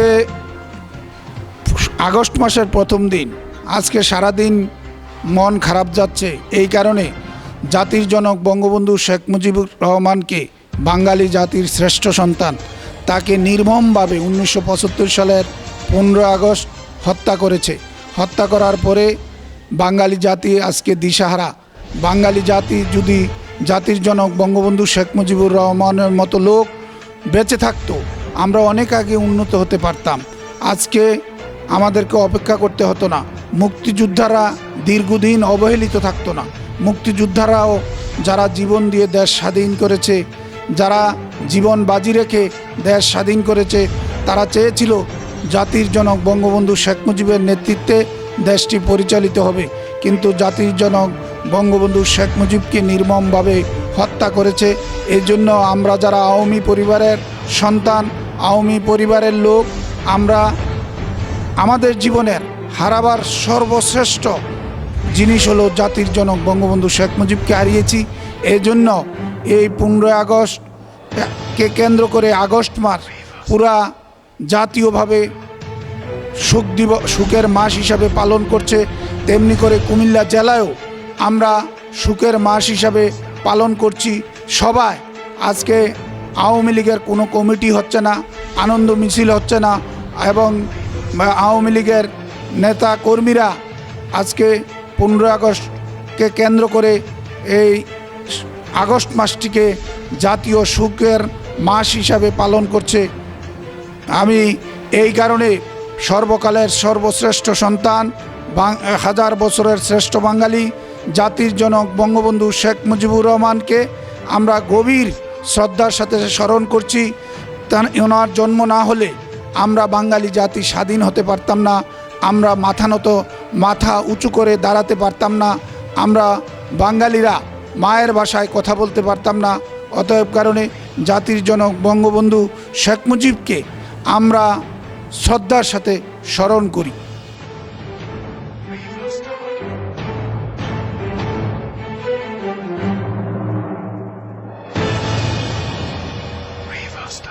আজকে আগস্ট মাসের প্রথম দিন। আজকে সারাদিন মন খারাপ যাচ্ছে। এই কারণে জাতির জনক বঙ্গবন্ধু শেখ মুজিবুর রহমানকে বাঙালি জাতির শ্রেষ্ঠ সন্তান, তাকে নির্মমভাবে উনিশশো পঁচাত্তর সালের পনেরো আগস্ট হত্যা করেছে। হত্যা করার পরে বাঙালি জাতি আজকে দিশাহারা। বাঙালি জাতি যদি জাতির জনক বঙ্গবন্ধু শেখ মুজিবুর রহমানের মতো লোক বেঁচে থাকতো আমরা অনেক আগে উন্নত হতে পারতাম। আজকে আমাদেরকে অপেক্ষা করতে হতো না। মুক্তিযোদ্ধারা দীর্ঘদিন অবহেলিত থাকতো না। মুক্তিযোদ্ধারাও যারা জীবন দিয়ে দেশ স্বাধীন করেছে, যারা জীবন বাজি রেখে দেশ স্বাধীন করেছে, তারা চেয়েছিল জাতির জনক বঙ্গবন্ধু শেখ মুজিবের নেতৃত্বে দেশটি পরিচালিত হবে। কিন্তু জাতির জনক বঙ্গবন্ধু শেখ মুজিবকে নির্মমভাবে হত্যা করেছে। এই জন্য আমরা যারা আওয়ামী পরিবারের সন্তান, আওয়ামী পরিবারের লোক, আমরা আমাদের জীবনের হারাবার সর্বশ্রেষ্ঠ জিনিস হলো জাতির জনক বঙ্গবন্ধু শেখ মুজিবকে হারিয়েছি। এই জন্য এই পনেরোই আগস্ট কে কেন্দ্র করে আগস্ট মাস পুরা জাতীয়ভাবে সুখ দিব সুখের মাস হিসাবে পালন করছে। তেমনি করে কুমিল্লা জেলায়ও আমরা সুখের মাস হিসাবে পালন করছি। সবাই, আজকে আওয়ামী লীগের কোনো কমিটি হচ্ছে না, আনন্দ মিছিল হচ্ছে না, এবং আওয়ামী লীগের নেতা কর্মীরা আজকে পনেরো আগস্টকে কেন্দ্র করে এই আগস্ট মাসটিকে জাতীয় সুখের মাস হিসাবে পালন করছে। আমি এই কারণে সর্বকালের সর্বশ্রেষ্ঠ সন্তান হাজার বছরের শ্রেষ্ঠ বাঙালি জাতির জনক বঙ্গবন্ধু শেখ মুজিবুর রহমানকে আমরা গভীর শ্রদ্ধার সাথে স্মরণ করছি। ওনার জন্ম না হলে আমরা বাঙালি জাতি স্বাধীন হতে পারতাম না। আমরা মাথা নত, মাথা উঁচু করে দাঁড়াতে পারতাম না। আমরা বাঙালিরা মায়ের ভাষায় কথা বলতে পারতাম না। অতএব কারণে জাতির জনক বঙ্গবন্ধু শেখ মুজিবকে আমরা শ্রদ্ধার সাথে স্মরণ করি।